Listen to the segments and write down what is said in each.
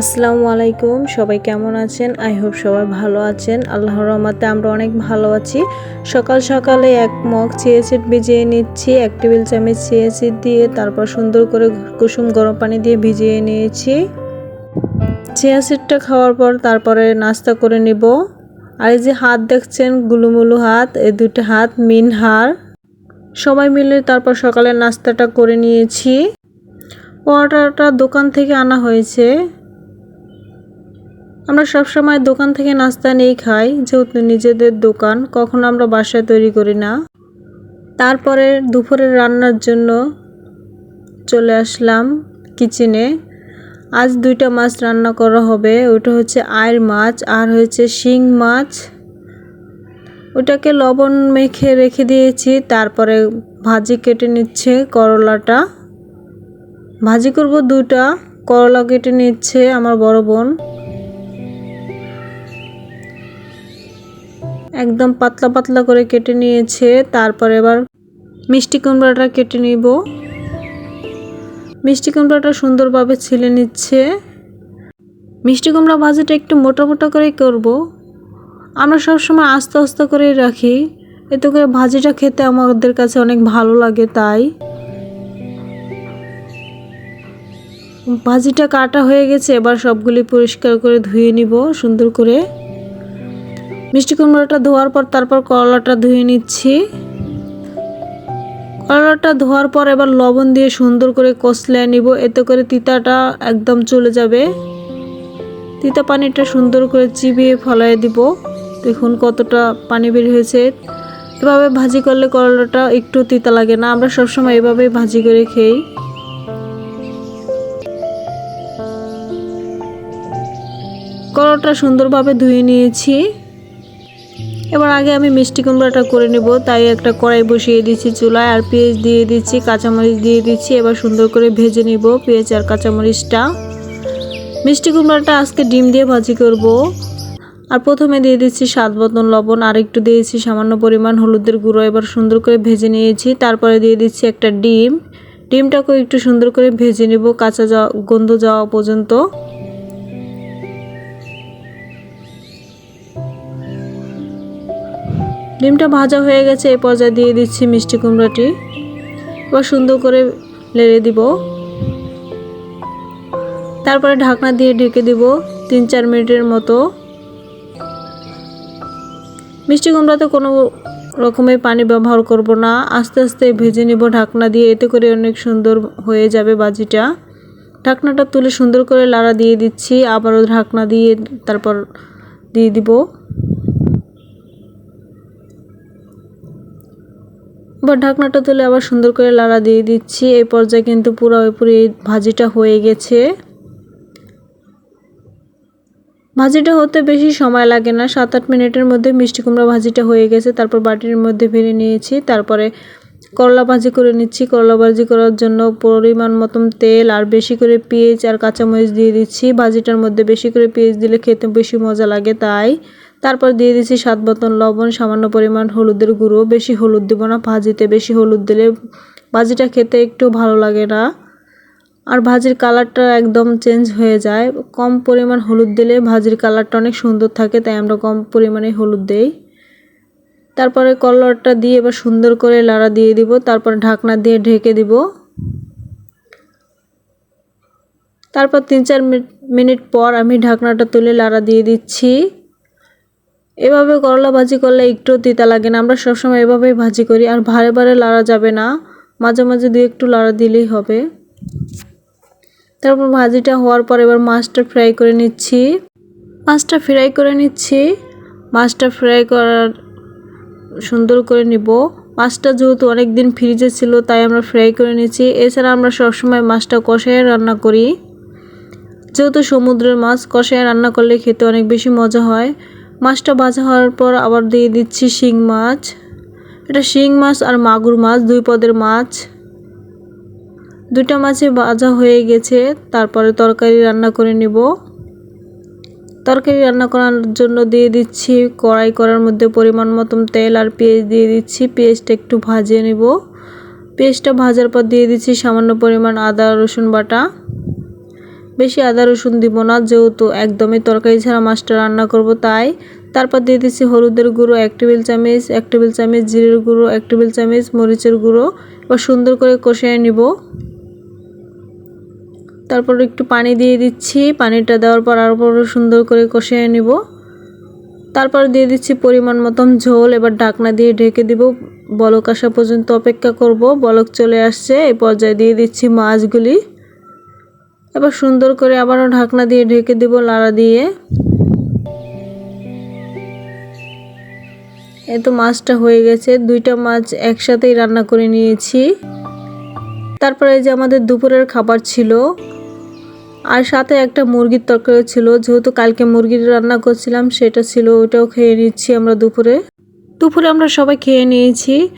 আসসালামু আলাইকুম, সবাই কেমন আছেন? আই হোপ সবাই ভালো আছেন। আল্লাহ রহমতে আমরা অনেক ভালো আছি। সকাল সকালে এক মগ চিয়া ভিজিয়ে নিচ্ছি, এক টেবিল চামচ চিয়া সিড দিয়ে তারপর সুন্দর করে কুসুম গরম পানি দিয়ে ভিজিয়ে নিয়েছি। চিয়া সিডটা খাওয়ার পর তারপরে নাস্তা করে নিব। আর এই যে হাত দেখছেন, গুলুমুলু হাত এই দুটো হাত, মিন হার সবাই মিলে তারপর সকালে নাস্তাটা করে নিয়েছি। পরোটাটা দোকান থেকে আনা হয়েছে। আমরা সবসময় দোকান থেকে নাস্তা নিয়েই খাই, যেহেতু নিজেদের দোকান, কখনো আমরা বাসায় তৈরি করি না। তারপরে দুপুরের রান্নার জন্য চলে আসলাম কিচেনে। আজ দুইটা মাছ রান্না করা হবে, ওটা হচ্ছে আয়ের মাছ আর হচ্ছে শিং মাছ। ওটাকে লবণ মেখে রেখে দিয়েছি, তারপরে ভাজি কেটে নিচ্ছে করলাটা। ভাজি করব দুটা, করলা কেটে নিচ্ছে আমার বড় বোন। একদম পাতলা পাতলা করে কেটে নিয়েছে। তারপর এবার মিষ্টি কুমড়াটা কেটে নিব। মিষ্টি কুমড়াটা সুন্দরভাবে ছিলে নিচ্ছে। মিষ্টি কুমড়া ভাজিটা একটু মোটা মোটা করেই করব। আমরা সবসময় আস্তে আস্তে করেই রাখি। এতে করে ভাজিটা খেতে আমাদের কাছে অনেক ভালো লাগে তাই। ভাজিটা কাটা হয়ে গেছে, এবার সবগুলি পরিষ্কার করে ধুয়ে নিব সুন্দর করে। মিষ্টি কুমড়োটা ধোয়ার পর তারপর করলাটা ধুয়ে নিচ্ছি। করলাটা ধোয়ার পর এবার লবণ দিয়ে সুন্দর করে কষলে নিব, এতে করে তিতাটা একদম চলে যাবে। তিতা পানিটা সুন্দর করে চিবিয়ে ফলাই দিব। দেখুন কতটা পানি বের হয়েছে। এভাবে ভাজি করলে করলাটা একটু তিতা লাগে না, আমরা সবসময় এভাবেই ভাজি করে খেই। করলাটা সুন্দরভাবে ধুয়ে নিয়েছি। এবার আগে আমি মিষ্টি কুমড়াটা করে নেব, তাই একটা কড়াই বসিয়ে দিচ্ছি চুলায়, আর পেঁয়াজ দিয়ে দিচ্ছি, কাঁচামরিচ দিয়ে দিচ্ছি, এবার সুন্দর করে ভেজে নিব পেঁয়াজ আর কাঁচামরিচটা। মিষ্টি কুমড়াটা আজকে ডিম দিয়ে ভাজি করব। আর প্রথমে দিয়ে দিচ্ছি স্বাদ মতন লবণ, আর একটু দিয়েছি সামান্য পরিমাণ হলুদের গুঁড়ো, এবার সুন্দর করে ভেজে নিয়েছি, তারপরে দিয়ে দিচ্ছি একটা ডিম। ডিমটাকেও একটু সুন্দর করে ভেজে নেব, কাঁচা যাওয়া, গন্ধ যাওয়া পর্যন্ত। ডিমটা ভাজা হয়ে গেছে এই পর্যায়ে দিয়ে দিচ্ছি মিষ্টি কুমড়াটি। এবার সুন্দর করে লেড়ে দিব। তারপরে ঢাকনা দিয়ে ঢেকে দিব তিন চার মিনিটের মতো। মিষ্টি কুমড়াতে কোনো রকমের পানি ব্যবহার করব না। আস্তে আস্তে ভেজে নিব ঢাকনা দিয়ে, এতে করে অনেক সুন্দর হয়ে যাবে বাজিটা। ঢাকনাটা তুলে সুন্দর করে লাড়া দিয়ে দিচ্ছি, আবারও ঢাকনা দিয়ে তারপর দিয়ে দিব। এবার ঢাকনাটা তুলে আবার সুন্দর করে লাড়া দিয়ে দিচ্ছি। এই পর্যায়ে কিন্তু পুরোপুরি ভাজিটা হয়ে গেছে। ভাজিটা হতে বেশি সময় লাগে না। সাত আট মিনিটের মধ্যে মিষ্টি কুমড়া ভাজিটা হয়ে গেছে। তারপর বাটির মধ্যে ভেড়ে নিয়েছি। তারপরে করলা ভাজি করে নিচ্ছি। করলা ভাজি করার জন্য পরিমাণ মতন তেল আর বেশি করে পেঁয়াজ আর কাঁচামরিচ দিয়ে দিচ্ছি। ভাজিটার মধ্যে বেশি করে পেঁয়াজ দিলে খেতে বেশি মজা লাগে, তাই তারপর দিয়ে দিচ্ছি স্বাদ মতন লবণ, সামান্য পরিমাণ হলুদের গুঁড়ো। বেশি হলুদ দেবো না, ভাজিতে বেশি হলুদ দিলে ভাজিটা খেতে একটু ভালো লাগে না। আর ভাজির কালারটা একদম চেঞ্জ হয়ে যায়। কম পরিমাণ হলুদ দিলে ভাজির কালারটা অনেক সুন্দর থাকে, তাই আমরা কম পরিমাণে হলুদ দেই। তারপরে কলারটা দিয়ে এবার সুন্দর করে লাড়া দিয়ে দিব, তারপর ঢাকনা দিয়ে ঢেকে দিব। তারপর তিন চার মিনিট পর আমি ঢাকনাটা তুলে লাড়া দিয়ে দিচ্ছি। এভাবে করলা ভাজি করলে একটু তিতা লাগে না। আমরা সবসময় এভাবেই ভাজি করি আর ভারে ভারে লাড়া যাবে না। মাঝে মাঝে দু একটু লাড়া দিলেই হবে। তারপর ভাজিটা হওয়ার পর এবার মাছটা ফ্রাই করে নিচ্ছি। মাছটা ফ্রাই করে নিচ্ছি। মাছটা ফ্রাই করার সুন্দর করে নিব। মাছটা যেহেতু অনেক দিন ফ্রিজে ছিল, তাই আমরা ফ্রাই করে নিচ্ছি। এছাড়া আমরা সবসময় মাছটা কষায় রান্না করি। যেহেতু সমুদ্রের মাছ, কষায় রান্না করলে খেতে অনেক বেশি মজা হয়। মাছটা ভাজা হওয়ার পর আবার দিয়ে দিচ্ছি শিং মাছ। এটা শিং মাছ আর মাগুর মাছ, দুই পদের মাছ। দুইটা মাছে ভাজা হয়ে গেছে, তারপরে তরকারি রান্না করে নিব। তরকারি রান্না করার জন্য দিয়ে দিচ্ছি কড়াই করার মধ্যে পরিমাণ মতন তেল আর পেঁয়াজ দিয়ে দিচ্ছি, পেঁয়াজটা একটু ভাজিয়ে নেব। পেঁয়াজটা ভাজার পর দিয়ে দিচ্ছি সামান্য পরিমাণ আদা, রসুন বাটা। বেশি আদা রসুন দিব না, যেহেতু একদমই তরকারি ছাড়া মাছটা রান্না করব, তাই তারপর দিয়ে দিচ্ছি হলুদের গুঁড়ো, এক টেবিল চামচ, এক টেবিল চামচ জিরের গুঁড়ো, এক টেবিল চামচ মরিচের গুঁড়ো। এবার সুন্দর করে কষিয়ে নিব। তারপর একটু পানি দিয়ে দিচ্ছি, পানিটা দেওয়ার পর আরও সুন্দর করে কষিয়ে নিব। তারপর দিয়ে দিচ্ছি পরিমাণ মতন ঝোল, এবার ঢাকনা দিয়ে ঢেকে দিব। বলক আসা পর্যন্ত অপেক্ষা করব, বলক চলে আসছে এই পর্যায়ে দিয়ে দিচ্ছি মাছগুলি। এবার সুন্দর করে আবারও ঢাকনা দিয়ে ঢেকে দিব লাড়া দিয়ে। এই তো মাছটা হয়ে গেছে। দুইটা মাছ একসাথেই রান্না করে নিয়েছি। তারপরে যে আমাদের দুপুরের খাবার ছিল। আর সাথে একটা মুরগির তরকারি ছিল। যেহেতু কালকে মুরগির রান্না করছিলাম, সেটা ছিল, ওটাও খেয়ে নিচ্ছি আমরা দুপুরে। দুপুরে আমরা সবাই খেয়ে নিয়েছি।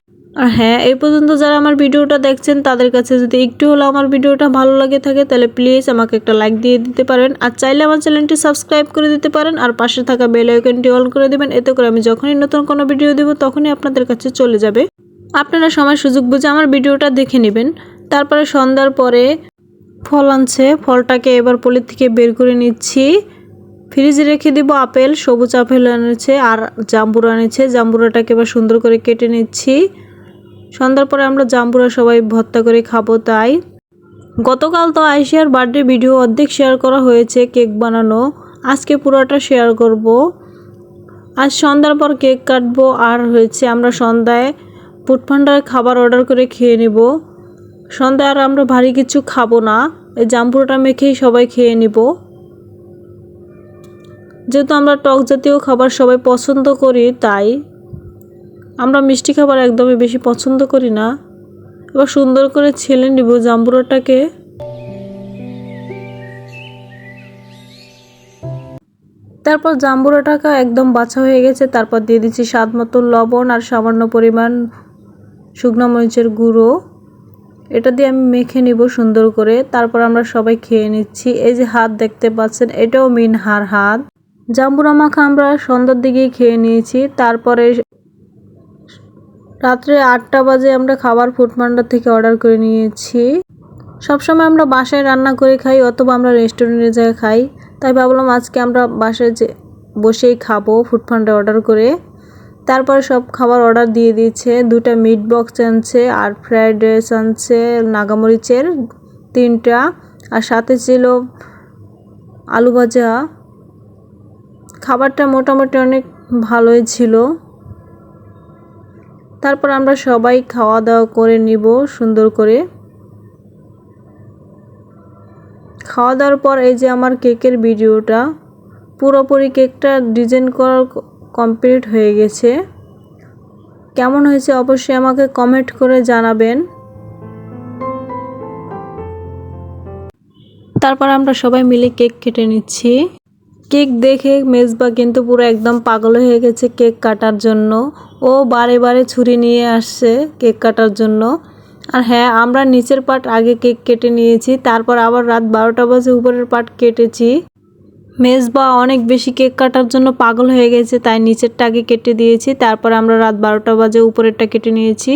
আর হ্যাঁ এই পর্যন্ত যারা আমার ভিডিওটা দেখছেন, তাদের কাছে যদি একটু হলো আমার ভিডিওটা ভালো লাগে থাকে, তাহলে প্লিজ আমাকে একটা লাইক দিয়ে দিতে পারেন। আর চাইলে আমার চ্যানেলটি সাবস্ক্রাইব করে দিতে পারেন, আর পাশে থাকা বেল আইকনটি অন করে দেবেন, এতে করে আমি যখনই নতুন কোনো ভিডিও দেবো, তখনই আপনাদের কাছে চলে যাবে। আপনারা সময় সুযোগ বুঝে আমার ভিডিওটা দেখে নেবেন। তারপরে সন্ধ্যার পরে ফল আনছে, ফলটাকে এবার পলি থেকে বের করে নিচ্ছি। ফ্রিজে রেখে দিব আপেল, সবুজ আপেল এনেছে, আর জাম্বুরা এনেছে। জাম্বুরাটাকে এবার সুন্দর করে কেটে নিচ্ছি। সন্ধ্যার পরে আমরা জাম্বুরা সবাই ভর্তা করে খাব তাই। গতকাল তো আইসিয়ার বার্থডে ভিডিও অর্ধেক শেয়ার করা হয়েছে, কেক বানানো। আজকে পুরোটা শেয়ার করব। আজ সন্ধ্যার পর কেক কাটবো, আর হয়েছে আমরা সন্ধ্যায় ফুটপান্ডার খাবার অর্ডার করে খেয়ে নেব। সন্ধ্যায় আর আমরা ভারী কিছু খাব না, এই জাম্পুরোটা মেখেই সবাই খেয়ে নিব। যেহেতু আমরা টক জাতীয় খাবার সবাই পছন্দ করি, তাই আমরা মিষ্টি খাবার একদমই বেশি পছন্দ করি না। এবার সুন্দর করে ছেলে নিব জাম্বুরাটাকে। তারপর জাম্বুরাটাকে একদম বাছা হয়ে গেছে। তারপর দিয়ে দিচ্ছি স্বাদ মতো লবণ আর সামান্য পরিমাণ শুকনো মরিচের গুঁড়ো। এটা দিয়ে আমি মেখে নিব সুন্দর করে। তারপর আমরা সবাই খেয়ে নিচ্ছি। এই যে হাত দেখতে পাচ্ছেন, এটাও মিনহার হাত। জাম্বুরা মাখা আমরা সন্ধ্যার দিকেই খেয়ে নিয়েছি। তারপরে রাত্রে আটটা বাজে আমরা খাবার ফুডপান্ডার থেকে অর্ডার করে নিয়েছি। সবসময় আমরা বাসায় রান্না করে খাই অথবা আমরা রেস্টুরেন্টে যেয়ে খাই। তাই ভাবলাম আজকে আমরা বাসায় যে বসেই খাব ফুডপান্ডে অর্ডার করে। তারপরে সব খাবার অর্ডার দিয়ে দিয়েছে। দুটা মিট বক্স আনছে, আর ফ্রায়েড রাইস আনছে, নাগামরিচের তিনটা, আর সাথে ছিল আলু ভাজা। খাবারটা মোটামুটি অনেক ভালোই ছিল। তারপর আমরা সবাই খাওয়া দাওয়া করে নিব সুন্দর করে। খাওয়া দাওয়ার পর এই যে আমার কেকের ভিডিওটা, পুরোপুরি কেকটা ডিজাইন করার কমপ্লিট হয়ে গেছে। কেমন হয়েছে অবশ্যই আমাকে কমেন্ট করে জানাবেন। তারপর আমরা সবাই মিলে কেক কেটে নিচ্ছি। কেক দেখে মেজবা কিন্তু পুরো একদম পাগল হয়ে গেছে কেক কাটার জন্য। ও বারে বারে ছুরি নিয়ে আসছে কেক কাটার জন্য। আর হ্যাঁ আমরা নিচের পাট আগে কেক কেটে নিয়েছি, তারপর আবার রাত বারোটা বাজে উপরের পাট কেটেছি। মেজবা অনেক বেশি কেক কাটার জন্য পাগল হয়ে গেছে, তাই নিচেরটা আগে কেটে দিয়েছি, তারপর আমরা রাত বারোটা বাজে উপরেরটা কেটে নিয়েছি।